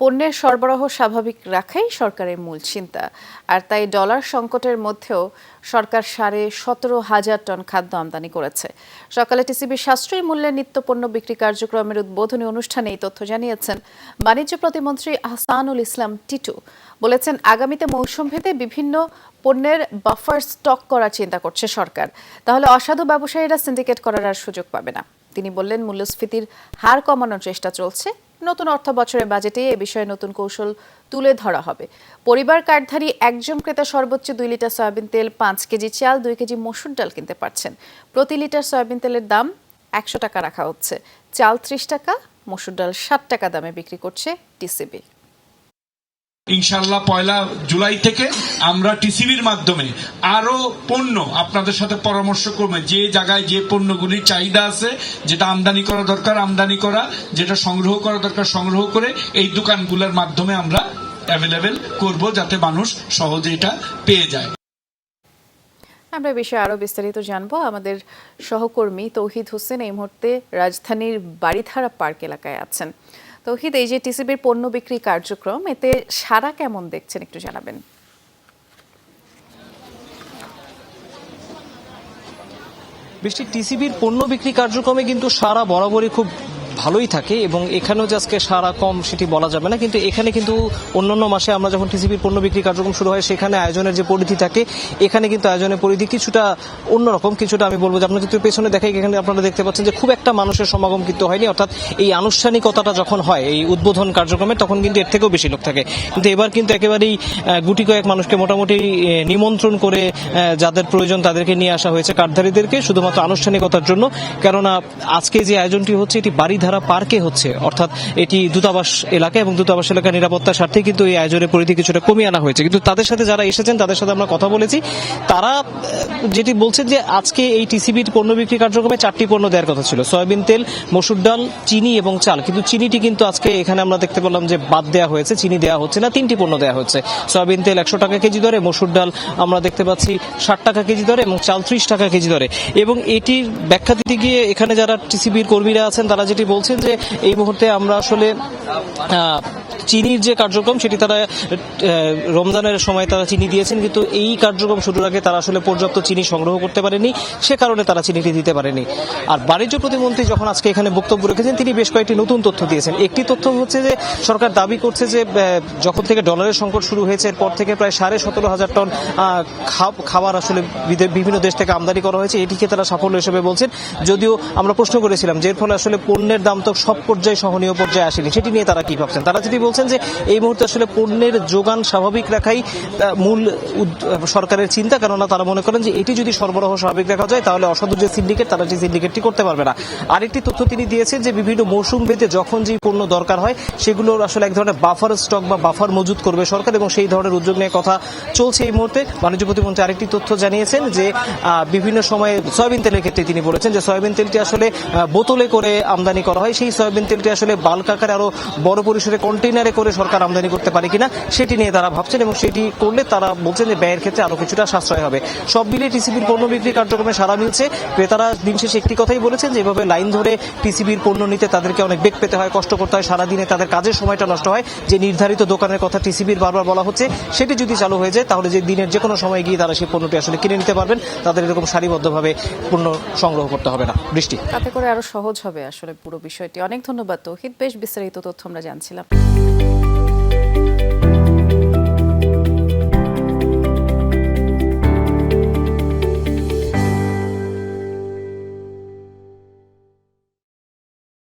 পণ্যের সরবরাহ স্বাভাবিক রাখাই সরকারের মূল চিন্তা। আর তাই ডলার সংকটের মধ্যেও সরকার সাড়ে সতেরো হাজার টন খাদ্য আমদানি করেছে। সকালে টিসিবির সাশ্রয়ী মূল্যের নিত্য পণ্য বিক্রি কার্যক্রমের উদ্বোধনী অনুষ্ঠানে এই তথ্য জানিয়েছেন বাণিজ্য প্রতিমন্ত্রী আহসানুল ইসলাম টিটু। বলেছেন, আগামীতে মৌসুম ভেদে বিভিন্ন পণ্যের বাফার স্টক করার চিন্তা করছে সরকার। তাহলে অসাধু ব্যবসায়ীরা সিন্ডিকেট করার আর সুযোগ পাবে না। তিনি বললেন, মূল্যস্ফীতির হার কমানোর চেষ্টা চলছে। নতুন অর্থ বছরের বাজেটে এ বিষয়ে নতুন কৌশল তুলে ধরা হবে। পরিবার কার্ডধারী একজন ক্রেতা সর্বোচ্চ দুই লিটার সয়াবিন তেল, পাঁচ কেজি চাল, দুই কেজি মসুর ডাল কিনতে পারছেন। প্রতি লিটার সয়াবিন তেলের দাম একশো টাকা রাখা হচ্ছে। চাল ত্রিশ টাকা, মসুর ডাল ষাট টাকা দামে বিক্রি করছে টিসিবি। ইনশাল্লাহ পয়লা জুলাই থেকে আমরা টিসিবির মাধ্যমে আরও পণ্য আপনাদের সাথে পরামর্শ করবে। যে জায়গায় যে পণ্যগুলির চাহিদা আছে, যেটা আমদানি করা দরকার, আমদানি করা, যেটা সংগ্রহ করা দরকার, সংগ্রহ করে এই দোকানগুলোর মাধ্যমে আমরা অ্যাভেলেবেল করব যাতে মানুষ সহজে এটা পেয়ে যায়। আমরা বিষয়ে আরও বিস্তারিত জানব। আমাদের সহকর্মী তৌহিদ হোসেন এই মুহূর্তে রাজধানীর বাড়িধারা পার্ক এলাকায় আছেন। তৌহিদ, এই যে টিসিবির পণ্য বিক্রি কার্যক্রম, এতে সারা কেমন দেখছেন একটু জানাবেন। বৃষ্টি, টিসিবির পণ্য বিক্রি কার্যক্রমে কিন্তু সারা বরাবরই খুব ভালোই থাকে এবং এখানেও যে আজকে সারা কম সেটি বলা যাবে না, কিন্তু এখানে কিন্তু অন্যান্য মাসে আমরা যখন টিসিবির পণ্য বিক্রি কার্যক্রম শুরু হয়, সেখানে আয়োজনের যে পরিধি থাকে, এখানে কিন্তু আয়োজনের পরিধি কিছুটা অন্যরকম, কিছুটা আমি বলব যে আপনার যদি পেছনে দেখাই এখানে আপনারা দেখতে পাচ্ছেন যে খুব একটা মানুষের সমাগম কিন্তু হয়নি, অর্থাৎ এই আনুষ্ঠানিকতাটা যখন হয়, এই উদ্বোধন কার্যক্রমে, তখন কিন্তু এর থেকেও বেশি লোক থাকে। কিন্তু এবার কিন্তু একেবারেই গুটি কয়েক মানুষকে মোটামুটি নিমন্ত্রণ করে যাদের প্রয়োজন তাদেরকে নিয়ে আসা হয়েছে কার্ডধারীদেরকে, শুধুমাত্র আনুষ্ঠানিকতার জন্য। কেননা আজকে যে আয়োজনটি হচ্ছে, এটি বাড়িধারা পার্কে হচ্ছে। অর্থাৎ এটি দূতাবাস এলাকা এবং দূতাবাস এলাকার নিরাপত্তার স্বার্থে কিন্তু এই আয়োজনের পরিধি কিছুটা কমিয়ে আনা হয়েছে। কিন্তু তাদের সাথে যারা এসেছেন, তাদের সাথে আমরা কথা বলেছি। তারা যেটি বলছেন যে আজকে এই টিসিবির পণ্য বিক্রি কার্যক্রমে চারটি পণ্য দেওয়ার কথা ছিল। সয়াবিন তেল, মসুর ডাল, চিনি এবং চাল। কিন্তু চিনিটি কিন্তু আজকে এখানে আমরা দেখতে পেলাম যে বাদ দেওয়া হয়েছে, চিনি দেওয়া হচ্ছে না, তিনটি পণ্য দেওয়া হচ্ছে। সয়াবিন তেল একশো টাকা কেজি দরে, মসুর ডাল আমরা দেখতে পাচ্ছি ষাট টাকা কেজি দরে এবং চাল ত্রিশ টাকা কেজি দরে। এবং এটির ব্যাখ্যা দিতে গিয়ে এখানে যারা টিসিবির কর্মীরা আছেন, তারা যেটি বলছেন যে এই মুহূর্তে আমরা আসলে চিনির যে কার্যক্রম, সেটি তারা রমজানের সময় তারা চিনি দিয়েছেন, কিন্তু এই কার্যক্রম শুরুর আগে তারা আসলে পর্যাপ্ত চিনি সংগ্রহ করতে পারেনি। সে কারণে তারা চিনিটি দিতে পারেনি। আর বাণিজ্য প্রতিমন্ত্রী যখন আজকে এখানে বক্তব্য রেখেছেন, তিনি বেশ কয়েকটি নতুন তথ্য দিয়েছেন। একটি তথ্য হচ্ছে যে, সরকার দাবি করছে যে যখন থেকে ডলারের সংকট শুরু হয়েছে, এরপর থেকে প্রায় সাড়ে সতেরো হাজার টন খাবার আসলে বিভিন্ন দেশ থেকে আমদানি করা হয়েছে। এটিকে তারা সাফল্য হিসেবে বলছেন। যদিও আমরা প্রশ্ন করেছিলাম যে, এর ফলে আসলে পণ্যের দাম তো সব পর্যায়ে সহনীয় পর্যায়ে আসেনি। সেটি নিয়ে তারা কি ভাবছেন? তারা যদি বলছেন যে এই মুহূর্তে আসলে পণ্যের যোগান স্বাভাবিক রাখাই মূল সরকারের চিন্তা। কেননা তারা মনে করেন যে এটি যদি সরবরাহ স্বাভাবিক রাখা যায়, তাহলে অসাধু যে সিন্ডিকেট, তারা যে সিন্ডিকেটটি করতে পারবে না। আরেকটি তথ্য তিনি দিয়েছেন যে বিভিন্ন মৌসুম ভেদে যখন যে পণ্য দরকার হয়, সেগুলোর আসলে এক ধরনের বাফার স্টক বা বাফার মজুত করবে সরকার এবং সেই ধরনের উদ্যোগ নিয়ে কথা চলছে এই মুহূর্তে। বাণিজ্য প্রতিমন্ত্রী আরেকটি তথ্য জানিয়েছেন যে বিভিন্ন সময়ে সয়াবিন তেলের ক্ষেত্রে তিনি বলেছেন যে সয়াবিন তেলটি আসলে বোতলে করে আমদানি করা হয়। সেই সয়াবিন তেলটি আসলে বাল্ক আরও বড় পরিসরে কন্টেইনারে করে সরকার আমদানি করতে পারে কিনা সেটি নিয়ে তারা ভাবছেন এবং সেটি করলে তারা বলছেন যে ব্যয়ের ক্ষেত্রে আরও কিছুটা সাশ্রয় হবে। সব মিলিয়ে টিসিবির পণ্য বিক্রি কার্যক্রমে সারা মিলছে। ক্রেতারা দিন শেষে একটি কথাই বলেছেন যে এভাবে লাইন ধরে টিসিবির পণ্য নিতে তাদেরকে অনেক বেগ পেতে হয়, কষ্ট করতে হয়, সারাদিনে তাদের কাজের সময়টা নষ্ট হয়। যে নির্ধারিত দোকানের কথা টিসিবির বারবার বলা হচ্ছে, সেটি যদি চালু হয়ে যায় তাহলে যে দিনের যে কোনো সময় গিয়ে তারা সেই পণ্যটি আসলে কিনে নিতে পারবেন। তাদের এরকম সারিবদ্ধভাবে পণ্য সংগ্রহ করতে হবে না। বৃষ্টি। তাতে করে আরও সহজ হবে আসলে পুরো বিষয়টি। অনেক ধন্যবাদ, তৌহিদ। বেশ বিস্তারিত তথ্য আমরা জানছিলাম। Música